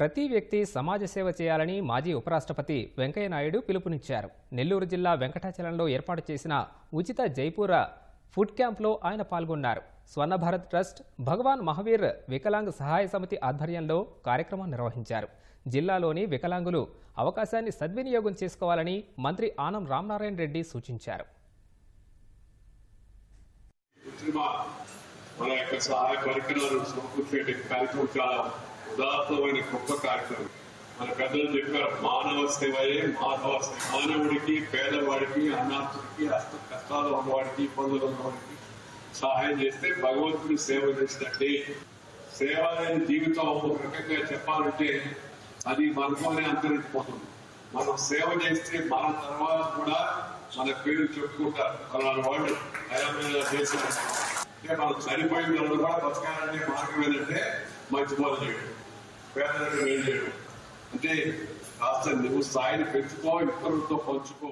ప్రతి వ్యక్తి సమాజ సేవ చేయాలని మాజీ ఉపరాష్ట్రపతి వెంకయ్యనాయుడు పిలుపునిచ్చారు. నెల్లూరు జిల్లా వెంకటాచలంలో ఏర్పాటు చేసిన ఉచిత జైపూర ఫుడ్ క్యాంప్లో ఆయన పాల్గొన్నారు. స్వర్ణ భారత్ ట్రస్ట్ భగవాన్ మహావీర్ వికలాంగ్ సహాయ సమితి ఆధ్వర్యంలో కార్యక్రమం నిర్వహించారు. జిల్లాలోని వికలాంగులు అవకాశాన్ని సద్వినియోగం చేసుకోవాలని మంత్రి ఆనం రామనారాయణ రెడ్డి సూచించారు. మన యొక్క సహాయ కార్యక్రమం చాలా ఉదాత్తమైన గొప్ప కార్యక్రమం. మన పెద్దలు చెప్పారు మానవ సేవయే మానవ మానవుడికి పేదవాడికి అనాథుడికి అష్ట కష్టాలు ఉన్నవాడికి ఇబ్బందులు ఉన్నవాడికి సహాయం చేస్తే భగవంతుడి సేవ చేసినట్టే. సేవ అనేది జీవితం ఒక రకంగా చెప్పాలంటే అది మనతోనే అంతరించిపోతుంది. మనం సేవ చేస్తే మన తర్వాత కూడా మన పేరు చెప్పుకుంటారు. అలాంటి వాళ్ళు దయామైన చేసిన అంటే మనం చనిపోయిన వాళ్ళు కూడా బతకాలంటే మార్గం ఏంటంటే మంచి పనులు చేయడం. పేదలకు మేలు అంటే కాస్త నువ్వు స్థాయిని పెంచుకో ఇతరులతో పంచుకో.